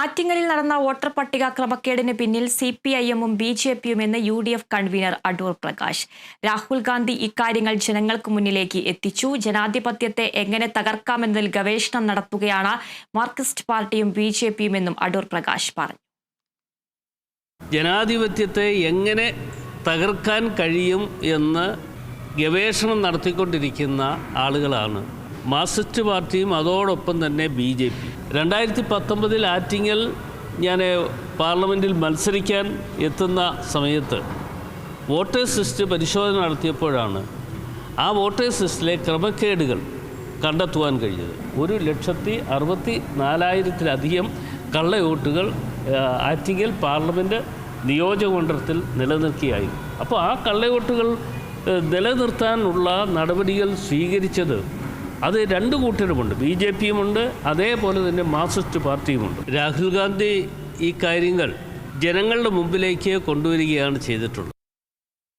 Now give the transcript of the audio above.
ആറ്റിങ്ങലിൽ നടന്ന വോട്ടർ പട്ടിക ക്രമക്കേടിന് പിന്നിൽ സി പി ഐ എമ്മും ബി ജെ പിയും എന്ന് U D F convener Adoor Prakash. Rahul Gandhi ഇക്കാര്യങ്ങൾ ജനങ്ങൾക്ക് മുന്നിലേക്ക് എത്തിച്ചു. ജനാധിപത്യത്തെ എങ്ങനെ തകർക്കാമെന്നതിൽ ഗവേഷണം നടത്തുകയാണ് മാർക്സിസ്റ്റ് പാർട്ടിയും ബി ജെ പിയും എന്നും അടൂർ പ്രകാശ് പറഞ്ഞു. ജനാധിപത്യത്തെ എങ്ങനെ തകർക്കാൻ കഴിയും എന്ന് ഗവേഷണം നടത്തിക്കൊണ്ടിരിക്കുന്ന ആളുകളാണ്. മാർക്സിസ്റ്റ് പാർട്ടിയും അതോടൊപ്പം തന്നെ ബി ജെ പി. രണ്ടായിരത്തി പത്തൊമ്പതിൽ ആറ്റിങ്ങൽ ഞാൻ പാർലമെന്റിൽ മത്സരിക്കാൻ എത്തുന്ന സമയത്ത് വോട്ടേഴ്സ് ലിസ്റ്റ് പരിശോധന നടത്തിയപ്പോഴാണ് ആ വോട്ടേഴ്സ് ലിസ്റ്റിലെ ക്രമക്കേടുകൾ കണ്ടെത്തുവാൻ കഴിഞ്ഞത്. ഒരു ലക്ഷത്തി അറുപത്തി നാലായിരത്തിലധികം കള്ളവോട്ടുകൾ ആ, ആറ്റിങ്ങൽ പാർലമെന്റ് നിയോജകമണ്ഡലത്തിൽ നിലനിൽക്കുകയായിരുന്നു അപ്പോൾ ആ കള്ളവോട്ടുകൾ ഏ, നിലനിർത്താനുള്ള നടപടികൾ സ്വീകരിച്ചത് അത് രണ്ട് കൂട്ടരുമുണ്ട്. ബി ജെ പിയുമുണ്ട് അതേപോലെ തന്നെ മാർക്സിസ്റ്റ് പാർട്ടിയുമുണ്ട്. രാഹുൽ ഗാന്ധി ഈ കാര്യങ്ങൾ ജനങ്ങളുടെ മുമ്പിലേക്ക് കൊണ്ടുവരികയാണ് ചെയ്തിട്ടുള്ളത്.